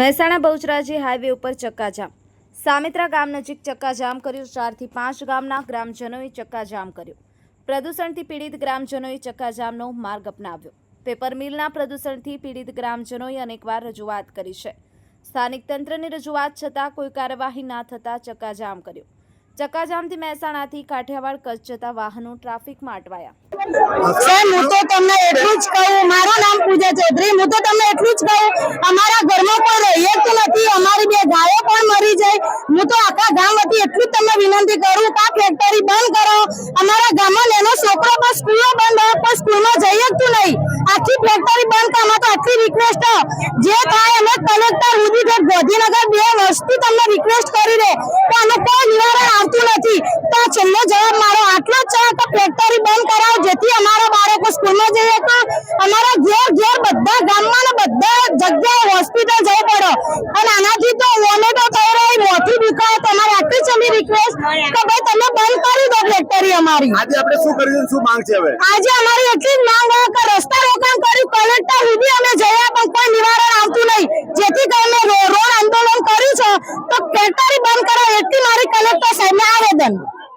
Mehsana Bahucharaji highway ઉપર ચક્કાજામ. સામિત્રા ગામ નજીક ચક્કાજામ કર્યું. ચારથી પાંચ ગામના ગ્રામજનોએ ચક્કાજામ કર્યું. પ્રદૂષણથી પીડિત ગ્રામજનોએ ચક્કાજામનો માર્ગ અપનાવ્યો. પેપર મિલના પ્રદૂષણથી પીડિત ગ્રામજનોએ અનેકવાર રજૂઆત કરી છે. સ્થાનિક તંત્રની રજૂઆત છતાં કોઈ કાર્યવાહી ના થતાં ચક્કાજામ કર્યું. ચક્કાજામથી મહેસાણાથી કાઠિયાવાડ કચ્છ જતા વાહનો ટ્રાફિકમાં અટવાયા. મારું જાય. હું તો આખા ગામ વતી એટલું જ તમને વિનંતી કરું કે ફેક્ટરી બંધ કરો. અમારા ગામમાં એનો છોકરો પણ સ્કૂલો બંધ હોય, પણ સ્કૂલમાં જઈએ જ નહીં. આખી ફેક્ટરી બંધ કરવામાં તો આટલી રિક્વેસ્ટ જે થાય અમે ગાંધીનગર બે વર્ષથી તમને રિક્વેસ્ટ કરી દે તો આનું કોઈ નિવારણ આવતું નથી. તો છેલ્લો જવાબ મારો આટલો જ છે. તો ફેક્ટરી બંધ કરાવો જેથી અમારા બાળકો સ્કૂલમાં જઈએ તો અમારા ઘેર ઘેર બધા ગામમાં ને બધા જગ્યાએ હોસ્પિટલ જવું પડો. અને આનાથી તો વોમેટો થઈ રહી મોથી દુખાય તમારે આટલી એમની રિક્વેસ્ટ કે ભાઈ તમે બંધ કરી દો ફેક્ટરી અમારી. આજે આપણે શું કરીશું શું માંગ છે હવે? આજે અમારી એટલી જ માંગ કે રસ્તા રોકાણ કર્યું કલેક્ટર સુધી અમે જયા પણ કોઈ નિવારણ આવતું નહીં. જેથી કરીને રો- રોડ આંદોલન કર્યું છે તો ફેક્ટરી બંધ કરો એટલી મારી કલેક્ટર સાહેબને આવેદન.